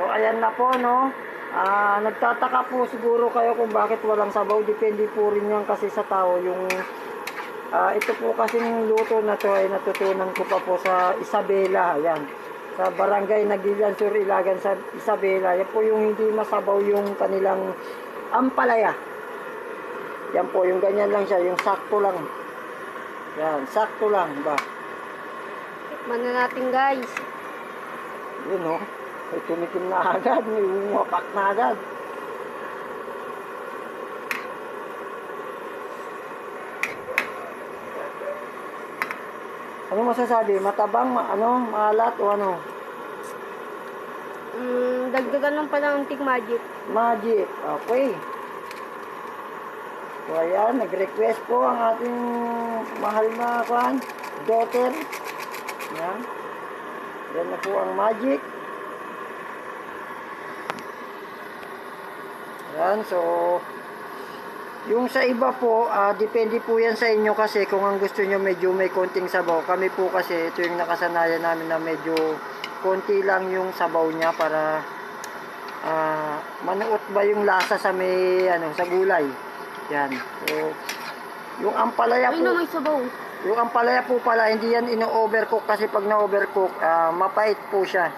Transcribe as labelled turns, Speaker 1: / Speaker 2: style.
Speaker 1: So ayan na po no. Ah, nagtataka po siguro kayo kung bakit walang sabaw. Depende po rin yan kasi sa tao. Yung ah, ito po kasing luto na to ay natutunan ko pa po sa Isabela. Ayan. Sa barangay Nagilan Sur Ilagan sa Isabela. Yan po yung hindi masabaw yung kanilang ampalaya. Yan po, yung ganyan lang siya, yung sakto lang. Yan, sakto lang ba?
Speaker 2: Tikman na natin guys.
Speaker 1: Yun o. May tumikim na agad. May umapak na agad. Ano masasabi? Matabang, ma- ano, maalat o ano?
Speaker 2: Mm, dagdagan lang pala ng Tik Magic.
Speaker 1: Magic. Okay. So ayan, nag-request po ang ating mahal na kwan, daughter. Yan. Yan na po ang magic. Yan, so yung sa iba po, ah, depende po yan sa inyo kasi kung ang gusto nyo medyo may konting sabaw. Kami po kasi ito yung nakasanayan namin na medyo konti lang yung sabaw niya para ah, manuot ba yung lasa sa may ano sa gulay. Yan. So yung ampalaya
Speaker 2: Ay
Speaker 1: po,
Speaker 2: may sabaw.
Speaker 1: yung ampalaya po pala hindi yan ino-overcook kasi pag na-overcook ah, mapait po siya.